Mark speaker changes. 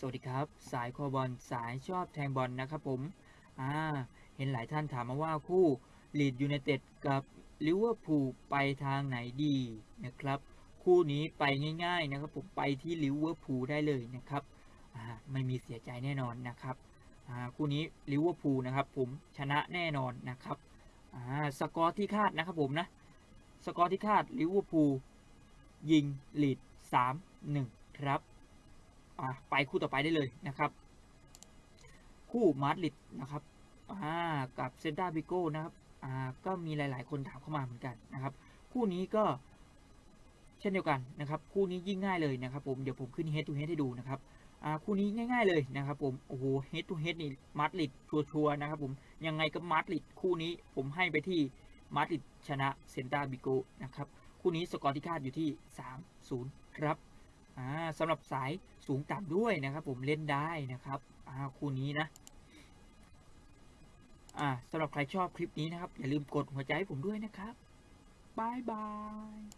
Speaker 1: สวัสดีครับ สายคอบอลสายชอบแทงบอลนะครับผม อ่า เห็นหลายท่านถามมาว่าคู่ลีดยูไนเต็ดกับลิเวอร์พูลไปทางไหนดีนะครับ คู่นี้ไปง่าย ๆ นะครับผมไปที่ลิเวอร์พูลได้เลยนะครับ อ่า ไม่มีเสียใจแน่นอนนะครับ อ่า คู่นี้ลิเวอร์พูลนะครับผมชนะแน่นอนนะครับ อ่า สกอร์ที่คาดนะครับผมนะ สกอร์ที่คาดลิเวอร์พูลยิงลีด3-1 ครับ อะไปคู่ต่อไปได้เลยนะครับ คู่มาดริดนะครับอ่ากับเซนตาบิโก้นะครับอ่าก็มีหลาย ๆ คนถามเข้ามาเหมือนกันนะครับ คู่นี้ก็เช่นเดียวกันนะครับ คู่นี้ยิ่งง่ายเลยนะครับ ผมเดี๋ยวผมขึ้น head to head ให้ดูนะครับอ่าคู่นี้ง่าย ๆเลยนะครับผมโอ้โห head to head นี่มาดริดชัวร์ๆนะครับ ผมยังไงก็มาดริดคู่นี้ผมให้ไปที่มาดริดชนะเซนตาบิโก้นะครับ คู่นี้สกอร์ที่คาดอยู่ที่ 3-0 ครับ อ่าสำหรับสายสูงต่ำด้วยนะครับ ผมเล่นได้นะครับอ่าคู่นี้นะอ่าสำหรับใครชอบคลิปนี้นะครับ อย่าลืมกดหัวใจให้ผมด้วยนะครับบายบาย